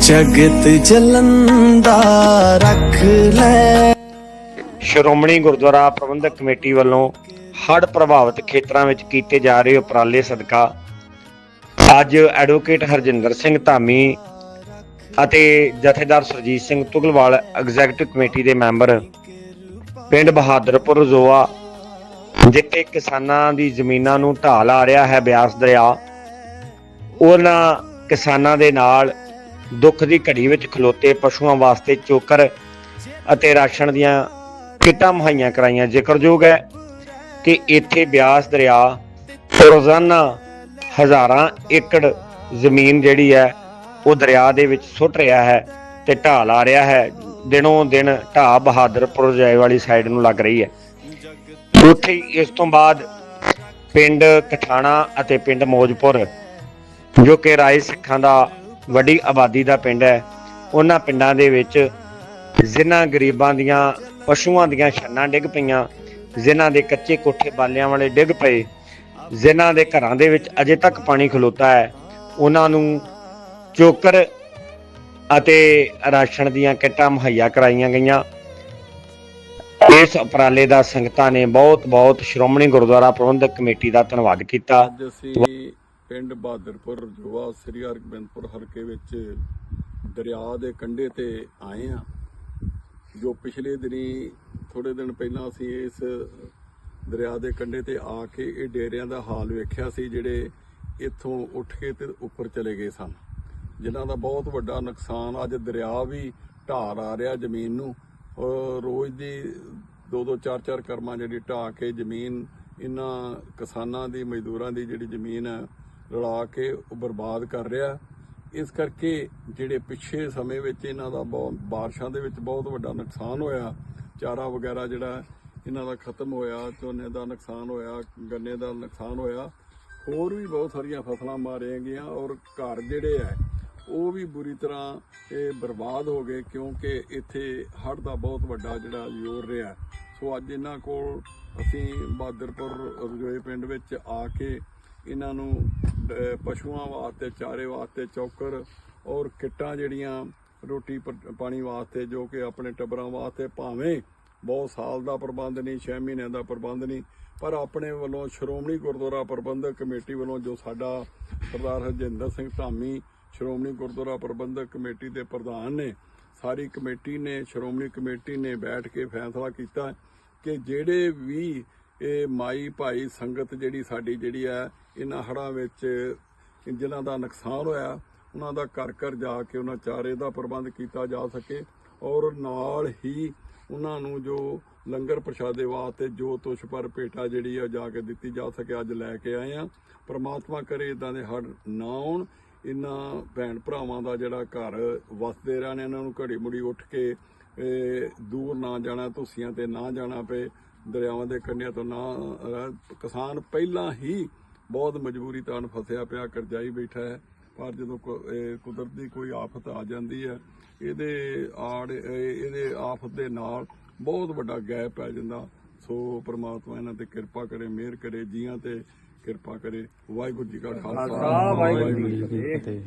ਜਗਤ ਜਲੰਦਾ ਰੱਖ ਲੈ। ਸ਼੍ਰੋਮਣੀ ਗੁਰਦੁਆਰਾ ਪ੍ਰਬੰਧਕ ਕਮੇਟੀ ਵੱਲੋਂ ਹੜ੍ਹ ਪ੍ਰਭਾਵਿਤ ਖੇਤਰਾਂ ਵਿੱਚ ਕੀਤੇ ਜਾ ਰਹੇ ਉਪਰਾਲੇ ਸਦਕਾ ਅੱਜ ਐਡਵੋਕੇਟ ਹਰਜਿੰਦਰ ਸਿੰਘ ਧਾਮੀ ਅਤੇ ਜਥੇਦਾਰ ਸਰਜੀਤ ਸਿੰਘ ਤੁਗਲਵਾਲ ਐਗਜ਼ੈਕਟਿਵ ਕਮੇਟੀ ਦੇ ਮੈਂਬਰ ਪਿੰਡ ਬਹਾਦਰਪੁਰ ਜ਼ੋਆ ਜਿੱਥੇ ਕਿਸਾਨਾਂ ਦੀ ਜ਼ਮੀਨਾਂ ਨੂੰ ਢਾਲ ਆ ਰਿਹਾ ਹੈ ਬਿਆਸ ਦਰਿਆ, ਉਹਨਾਂ ਕਿਸਾਨਾਂ ਦੇ ਨਾਲ ਦੁੱਖ ਦੀ ਘੜੀ ਵਿੱਚ ਖਲੋਤੇ ਪਸ਼ੂਆਂ ਵਾਸਤੇ ਚੋਕਰ ਅਤੇ ਰਾਸ਼ਨ ਦੀਆਂ ਕਿੱਟਾਂ ਮੁਹੱਈਆ ਕਰਾਈਆਂ। ਜ਼ਿਕਰਯੋਗ ਹੈ ਕਿ ਇੱਥੇ ਬਿਆਸ ਦਰਿਆ ਰੋਜ਼ਾਨਾ ਹਜ਼ਾਰਾਂ ਏਕੜ ਜ਼ਮੀਨ ਜਿਹੜੀ ਹੈ, ਉਹ ਦਰਿਆ ਦੇ ਵਿੱਚ ਸੁੱਟ ਰਿਹਾ ਹੈ ਤੇ ਢਾਹ ਲਾ ਰਿਹਾ ਹੈ। ਦਿਨੋਂ ਦਿਨ ਢਾਹ ਬਹਾਦਰਪੁਰ ਜਾਏ ਵਾਲੀ ਸਾਈਡ ਨੂੰ ਲੱਗ ਰਹੀ ਹੈ। ਉੱਥੇ ਇਸ ਤੋਂ ਬਾਅਦ ਪਿੰਡ ਕਠਾਣਾ ਅਤੇ ਪਿੰਡ ਮੌਜਪੁਰ, ਜੋ ਕਿ ਰਾਏ ਸਿੱਖਾਂ ਦਾ ਵੱਡੀ ਆਬਾਦੀ ਦਾ ਪਿੰਡ ਹੈ। ਉਹਨਾਂ ਪਿੰਡਾਂ ਦੇ ਵਿੱਚ ਜਿਨ੍ਹਾਂ ਗਰੀਬਾਂ ਦੀਆਂ, ਪਸ਼ੂਆਂ ਦੀਆਂ ਛੰਨਾਂ ਡਿੱਗ ਪਈਆਂ, ਜਿਨ੍ਹਾਂ ਦੇ ਕੱਚੇ ਕੋਠੇ ਬਾਲਿਆਂ ਵਾਲੇ ਡਿੱਗ ਪਏ, ਜਿਨ੍ਹਾਂ ਦੇ ਘਰਾਂ ਦੇ ਵਿੱਚ ਅਜੇ ਤੱਕ ਪਾਣੀ ਖਲੋਤਾ ਹੈ, ਉਹਨਾਂ ਨੂੰ ਚੋਕਰ ਅਤੇ ਰਾਸ਼ਨ ਦੀਆਂ ਕਿੱਟਾਂ ਮੁਹੱਈਆ ਕਰਾਈਆਂ ਗਈਆਂ। ਇਸ ਉਪਰਾਲੇ ਦਾ ਸੰਗਤਾਂ ਨੇ ਬਹੁਤ ਬਹੁਤ ਸ਼੍ਰੋਮਣੀ ਗੁਰਦੁਆਰਾ ਪ੍ਰਬੰਧਕ ਕਮੇਟੀ ਦਾ ਧੰਨਵਾਦ ਕੀਤਾ। ਅੱਜ ਅਸੀਂ ਪਿੰਡ ਬਹਾਦਰਪੁਰ ਜੋਵਾ ਸ੍ਰੀ ਹਰਗੋਬਿੰਦਪੁਰ ਹਲਕੇ ਵਿੱਚ ਦਰਿਆ ਦੇ ਕੰਢੇ ਤੇ ਆਏ ਆ ਜੋ ਪਿਛਲੇ ਦਿਨੀ ਥੋੜੇ ਦਿਨ ਪਹਿਲਾਂ ਅਸੀਂ ਇਸ ਦਰਿਆ ਦੇ ਕੰਢੇ ਤੇ ਆ ਕੇ ਇਹ ਡੇਰਿਆਂ ਦਾ ਹਾਲ ਵੇਖਿਆ ਸੀ, ਜਿਹੜੇ ਇੱਥੋਂ ਉੱਠ ਕੇ ਤੇ ਉੱਪਰ ਚਲੇ ਗਏ ਸਨ, ਜਿਨ੍ਹਾਂ ਦਾ ਬਹੁਤ ਵੱਡਾ ਨੁਕਸਾਨ ਅੱਜ ਦਰਿਆ ਵੀ ਢਾਰ ਆ ਰਿਹਾ ਜ਼ਮੀਨ ਨੂੰ। ਰੋਜ਼ ਦੀ ਦੋ ਦੋ ਚਾਰ ਚਾਰ ਕਰਮਾਂ ਜਿਹੜੀ ਢਾਹ ਕੇ ਜ਼ਮੀਨ ਇਹਨਾਂ ਕਿਸਾਨਾਂ ਦੀ, ਮਜ਼ਦੂਰਾਂ ਦੀ ਜਿਹੜੀ ਜ਼ਮੀਨ ਹੈ ਰਲਾ ਕੇ ਉਹ ਬਰਬਾਦ ਕਰ ਰਿਹਾ। ਇਸ ਕਰਕੇ ਜਿਹੜੇ ਪਿੱਛੇ ਸਮੇਂ ਵਿੱਚ ਇਹਨਾਂ ਦਾ ਬਹੁਤ, ਬਾਰਿਸ਼ਾਂ ਦੇ ਵਿੱਚ ਬਹੁਤ ਵੱਡਾ ਨੁਕਸਾਨ ਹੋਇਆ। ਚਾਰਾ ਵਗੈਰਾ ਜਿਹੜਾ ਇਹਨਾਂ ਦਾ ਖਤਮ ਹੋਇਆ, ਝੋਨੇ ਦਾ ਨੁਕਸਾਨ ਹੋਇਆ, ਗੰਨੇ ਦਾ ਨੁਕਸਾਨ ਹੋਇਆ। ਹੋਰ ਵੀ ਬਹੁਤ ਸਾਰੀਆਂ ਫਸਲਾਂ ਮਾਰੀਆਂ ਗਈਆਂ ਔਰ ਘਰ ਜਿਹੜੇ ਹੈ, ਉਹ ਵੀ ਬੁਰੀ ਤਰ੍ਹਾਂ ਇਹ ਬਰਬਾਦ ਹੋ ਗਏ ਕਿਉਂਕਿ ਇੱਥੇ ਹੜ੍ਹ ਦਾ ਬਹੁਤ ਵੱਡਾ ਜਿਹੜਾ ਜ਼ੋਰ ਰਿਹਾ। ਸੋ ਅੱਜ ਇਹਨਾਂ ਕੋਲ ਅਸੀਂ ਬਹਾਦਰਪੁਰ ਰਜੋਏ ਪਿੰਡ ਵਿੱਚ ਆ ਕੇ ਇਹਨਾਂ ਨੂੰ ਪਸ਼ੂਆਂ ਵਾਸਤੇ, ਚਾਰੇ ਵਾਸਤੇ ਚੌਕਰ ਔਰ ਕਿੱਟਾਂ ਜਿਹੜੀਆਂ ਰੋਟੀ ਪ- ਪਾਣੀ ਵਾਸਤੇ ਜੋ ਕਿ ਆਪਣੇ ਟੱਬਰਾਂ ਵਾਸਤੇ ਭਾਵੇਂ ਬਹੁਤ ਸਾਲ ਦਾ ਪ੍ਰਬੰਧ ਨਹੀਂ 6 ਮਹੀਨਿਆਂ ਦਾ ਪ੍ਰਬੰਧ ਨਹੀਂ, ਪਰ ਆਪਣੇ ਵੱਲੋਂ ਸ਼੍ਰੋਮਣੀ ਗੁਰਦੁਆਰਾ ਪ੍ਰਬੰਧਕ ਕਮੇਟੀ ਵੱਲੋਂ ਜੋ ਸਾਡਾ ਸਰਦਾਰ ਹਰਜਿੰਦਰ ਸਿੰਘ ਧਾਮੀ ਸ਼੍ਰੋਮਣੀ ਗੁਰਦੁਆਰਾ ਪ੍ਰਬੰਧਕ ਕਮੇਟੀ ਦੇ ਪ੍ਰਧਾਨ ਨੇ, ਸਾਰੀ ਕਮੇਟੀ ਨੇ, ਸ਼੍ਰੋਮਣੀ ਕਮੇਟੀ ਨੇ ਬੈਠ ਕੇ ਫੈਸਲਾ ਕੀਤਾ ਕਿ ਜਿਹੜੇ ਵੀ ਇਹ ਮਾਈ ਭਾਈ ਸੰਗਤ ਜਿਹੜੀ ਸਾਡੀ ਜਿਹੜੀ ਹੈ ਇਹਨਾਂ ਹੜ੍ਹਾਂ ਵਿੱਚ ਜਿਨ੍ਹਾਂ ਦਾ ਨੁਕਸਾਨ ਹੋਇਆ, ਉਹਨਾਂ ਦਾ ਘਰ ਘਰ ਜਾ ਕੇ ਉਹਨਾਂ ਚਾਰੇ ਦਾ ਪ੍ਰਬੰਧ ਕੀਤਾ ਜਾ ਸਕੇ ਔਰ ਨਾਲ ਹੀ ਉਹਨਾਂ ਨੂੰ ਜੋ ਲੰਗਰ ਪ੍ਰਸ਼ਾਦੇ ਵਾਸਤੇ ਜੋ ਤੁਸ਼ ਪਰ ਭੇਟਾ ਜਿਹੜੀ ਆ ਜਾ ਕੇ ਦਿੱਤੀ ਜਾ ਸਕੇ, ਅੱਜ ਲੈ ਕੇ ਆਏ ਆ। ਪ੍ਰਮਾਤਮਾ ਕਰੇ ਇਦਾਂ ਦੇ ਹੜ ਨਾ ਆਉਣ। ਇਹਨਾਂ ਭੈਣ ਭਰਾਵਾਂ ਦਾ ਜਿਹੜਾ ਘਰ ਵਸਦੇ ਰਹਿਣ, ਇਹਨਾਂ ਨੂੰ ਘੜੀ ਮੁੜੀ ਉੱਠ ਕੇ ਦੂਰ ਨਾ ਜਾਣਾ, ਧੁੱਸੀਆਂ ਤੇ ਨਾ ਜਾਣਾ ਪਏ, ਦਰਿਆਵਾਂ ਦੇ ਕੰਢਿਆਂ ਤੋਂ ਨਾ ਕਿਸਾਨ ਪਹਿਲਾਂ ਹੀ ਬਹੁਤ ਮਜਬੂਰੀ ਤਾਨ ਫਸਿਆ ਪਿਆ ਕਰਜ਼ਾਈ ਬੈਠਾ ਹੈ। ਪਰ ਜਦੋਂ ਕੁਦਰਤ ਦੀ ਕੋਈ ਆਫਤ ਆ ਜਾਂਦੀ ਹੈ ਇਹਦੇ ਆੜ ਇਹ- ਇਹਦੇ ਆਫਤ ਦੇ ਨਾਲ ਬਹੁਤ ਵੱਡਾ ਗੈਪ ਪੈ ਜਾਂਦਾ। ਸੋ ਪ੍ਰਮਾਤਮਾ ਇਹਨਾਂ ਤੇ ਕਿਰਪਾ ਕਰੇ ਮਿਹਰ ਕਰੇ ਜੀਆਂ ਤੇ ਕਿਰਪਾ ਕਰੇ। ਵਾਹਿਗੁਰੂ ਜੀ ਕਾ ਖਾਲਸਾ ਵਾਹਿਗੁਰੂ ਜੀ ਕੀ ਫਤਿਹ।